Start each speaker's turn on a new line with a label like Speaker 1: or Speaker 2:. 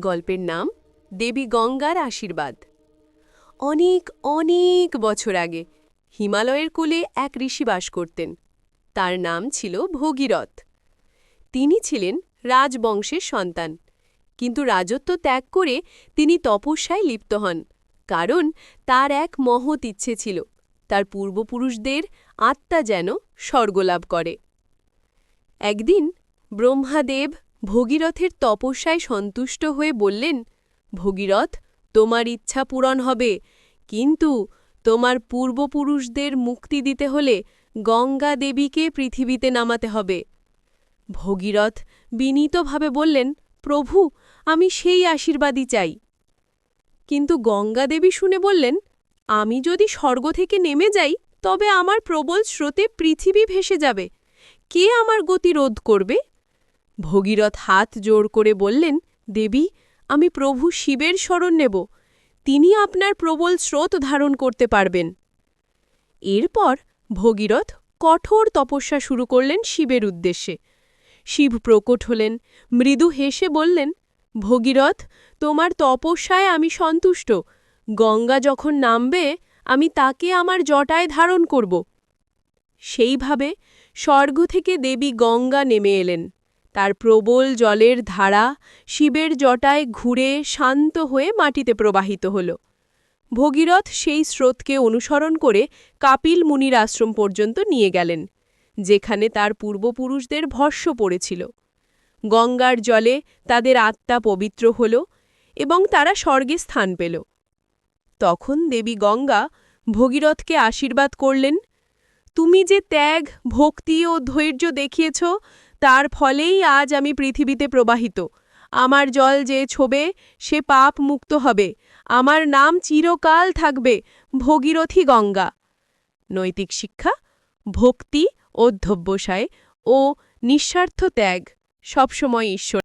Speaker 1: গল্পের নাম দেবী গঙ্গার আশীর্বাদ। অনেক অনেক বছর আগে হিমালয়ের কোলে এক ঋষি বাস করতেন। তার নাম ছিল ভগীরথ। তিনি ছিলেন রাজবংশের সন্তান, কিন্তু রাজত্ব ত্যাগ করে তিনি তপস্যায় লিপ্ত হন, কারণ তার এক মহৎ ইচ্ছে ছিল, তার পূর্বপুরুষদের আত্মা যেন স্বর্গলাভ করে। একদিন ব্রহ্মাদেব ভগীরথের তপস্যায় সন্তুষ্ট হয়ে বললেন, ভগীরথ, তোমার ইচ্ছা পূরণ হবে। কিন্তু তোমার পূর্বপুরুষদের মুক্তি দিতে হলে গঙ্গা দেবীকে পৃথিবীতে নামাতে হবে। ভগীরথ বিনীতভাবে বললেন, প্রভু, আমি সেই আশীর্বাদই চাই। কিন্তু গঙ্গা দেবী শুনে বললেন, আমি যদি স্বর্গ থেকে নেমে যাই, তবে আমার প্রবল স্রোতে পৃথিবী ভেসে যাবে। কে আমার গতি রোধ করবে? ভগীরথ হাত জোর করে বললেন, দেবী, আমি প্রভু শিবের শরণ নেব। তিনি আপনার প্রবল স্রোত ধারণ করতে পারবেন। এরপর ভগীরথ কঠোর তপস্যা শুরু করলেন শিবের উদ্দেশ্যে। শিব প্রকট হলেন, মৃদু হেসে বললেন, ভগীরথ, তোমার তপস্যায় আমি সন্তুষ্ট। গঙ্গা যখন নামবে, আমি তাকে আমার জটায় ধারণ করব। সেইভাবে স্বর্গ থেকে দেবী গঙ্গা নেমে এলেন। তার প্রবল জলের ধারা শিবের জটায় ঘুরে শান্ত হয়ে মাটিতে প্রবাহিত হল। ভগীরথ সেই স্রোতকে অনুসরণ করে কাপিল মুনির আশ্রম পর্যন্ত নিয়ে গেলেন, যেখানে তার পূর্বপুরুষদের ভস্য পড়েছিল। গঙ্গার জলে তাদের আত্মা পবিত্র হল এবং তারা স্বর্গে স্থান পেল। তখন দেবী গঙ্গা ভগীরথকে আশীর্বাদ করলেন, তুমি যে ত্যাগ, ভক্তি ও ধৈর্য দেখিয়েছ তার ফলেই আজ আমি পৃথিবীতে প্রবাহিত। আমার জল যে ছোবে, সে পাপ মুক্ত হবে। আমার নাম চিরকাল থাকবে ভগীরথী গঙ্গা। নৈতিক শিক্ষা, ভক্তি অধ্যব্যসায় ও নিঃস্বার্থ ত্যাগ। সবসময় ঈশ্বর